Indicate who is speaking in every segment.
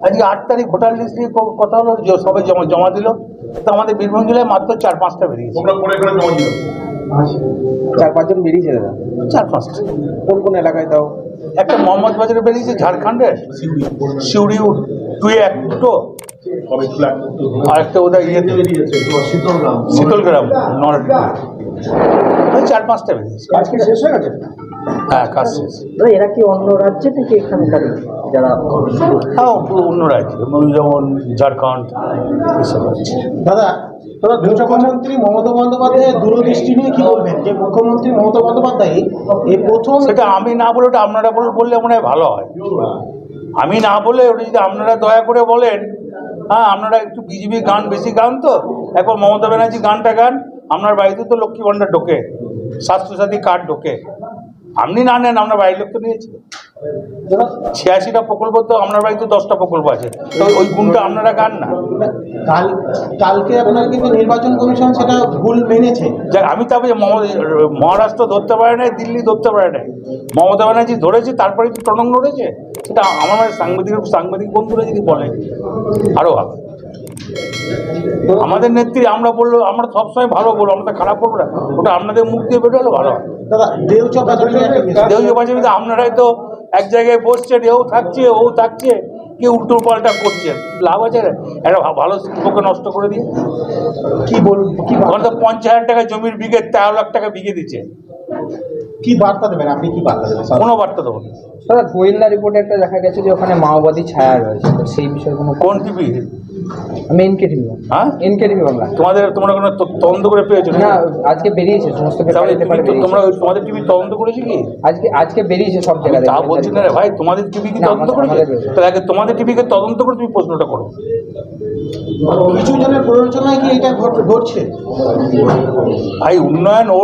Speaker 1: আজকে আট তারিখ ভোটার লিস্ট নিয়ে কথা হলো সবাই জমা জমা দিল। তো আমাদের বীরভূম জেলায় মাত্র চার পাঁচটা বেরিয়েছে।
Speaker 2: তোমরা করে করে জমা দিও
Speaker 3: চার পাঁচজন বেরিয়েছে দাদা।
Speaker 1: চার পাঁচটা।
Speaker 3: কোন কোন এলাকায় তাও?
Speaker 1: একটা মোহাম্মদ বাজারে বেরিয়েছে ঝাড়খণ্ডের। সিউড়ি টুয়ে এক দুটো আর একটা ওদের ইয়েতে।
Speaker 2: বেরিয়েছে শীতলগ্রাম।
Speaker 1: শীতলগ্রাম নট ওই চার পাঁচটা বেরিয়েছে।
Speaker 3: আজকে শেষ হয়ে গেছে?
Speaker 1: হ্যাঁ কাজ শেষ।
Speaker 4: এরা কি অন্য রাজ্যে থেকে এখানকার যারা
Speaker 1: হ্যাঁ অন্য রাজ্যে যেমন ঝাড়খণ্ড এসব
Speaker 5: দাদা দাদা মুখ্যমন্ত্রী মমতা বন্দ্যোপাধ্যায়ের দূরদৃষ্টি নিয়ে কি বলবেন? যে মুখ্যমন্ত্রী মমতা বন্দ্যোপাধ্যায় এই প্রথম
Speaker 1: সেটা আমি না বলে ওটা আপনারা বল- বললে মনে হয় ভালো হয়। আমি না বলে ওটা যদি আপনারা দয়া করে বলেন হ্যাঁ আপনারা একটু বিজেপি গান বেশি গান তো? এখন মমতা ব্যানার্জি গানটা গান আপনার বাড়িতে তো লক্ষ্মী ভাণ্ডার ঢোকে স্বাস্থ্যসাথী কার্ড ঢোকে। আপনি না নেন আপনার বাড়ির লোক তো নিয়েছে ছিয়াশিটা প্রকল্প তো আপনার বাড়িতে দশটা প্রকল্প আছে। তো ওই গুণটা আপনারা গান না?
Speaker 5: কাল কালকে আপনার কিন্তু নির্বাচন কমিশন সেটা ভুল মেনেছে।
Speaker 1: যাক আমি তবে মহারাষ্ট্র ধরতে পারে নাই দিল্লি ধরতে পারে নাই। মমতা ব্যানার্জি ধরেছে তারপরে কি টনক নড়েছে সেটা আমার মানে সাংবাদিক সাংবাদিক বন্ধুরা যদি বলে আরও ভালো। আমাদের নেত্রী আমরা বলল আমরা সবসময় ভালো বলব আমরা তো খারাপ বলব না। ওটা আপনাদের মুখ দিয়ে বেরোলে ভালো
Speaker 5: একটা বিষয়।
Speaker 1: দেহীয় বাজে আপনারাই তো এক জায়গায় বসছেন এও থাকছে ও থাকছে কি উল্টো পাল্টা করছেন লাভ আছে রে? একটা ভালো শিল্পকে নষ্ট করে দিয়ে।
Speaker 5: কি বল কি
Speaker 1: পঞ্চাশ হাজার টাকা জমির বিঘে তেরো লাখ টাকা বিঘে দিচ্ছে।
Speaker 5: কি বার্তা দেবেন? আপনি কি বার্তা দেবেন?
Speaker 1: কোনো বার্তা দেবো না।
Speaker 3: দাদা গোয়েন্দা রিপোর্টে একটা দেখা গেছে যে ওখানে মাওবাদী ছায়া রয়েছে তো সেই বিষয়ে কোনো
Speaker 1: কোন টিভি?
Speaker 3: আমি এনকে টিভি
Speaker 1: হ্যাঁ?
Speaker 3: NK TV Bangla.
Speaker 1: তোমাদের তোমরা কোনো তদন্ত করে পেয়েছ
Speaker 3: না আজকে বেরিয়েছে সমস্ত।
Speaker 1: তোমরা তোমাদের টিভি তদন্ত করেছ কি?
Speaker 3: আজকে আজকে বেরিয়েছে সব জায়গায়
Speaker 1: তা বলছি না রে ভাই তোমাদের টিভি কি তদন্ত করেছে? তাহলে আগে তোমাদের টিভিকে তদন্ত করে তুমি প্রশ্নটা করো।
Speaker 5: কিছু জনের প্ররোচনায় কি এটা ঘট- ঘটছে?
Speaker 1: ভাই উন্নয়ন ও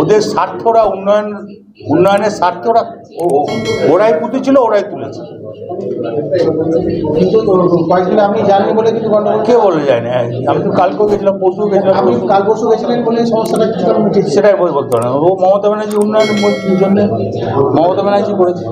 Speaker 1: ওদের স্বার্থরা উন্নয়ন উন্নয়নের স্বার্থরা ও- ও- ওরাই পুঁতেছিল ওরাই তুলেছে।
Speaker 5: কয়েকদিন আপনি জানেন বলে কিন্তু
Speaker 1: কে বলে যায় না আমি তো কালকেও গেছিলাম পরশু গেছিলাম।
Speaker 5: আপনি কাল পরশু গেছিলেন বলে সমস্যাটা
Speaker 1: সেটাই বই বলতে পারে না। ও মমতা ব্যানার্জি উন্নয়নের জন্য মমতা ব্যানার্জি করেছে।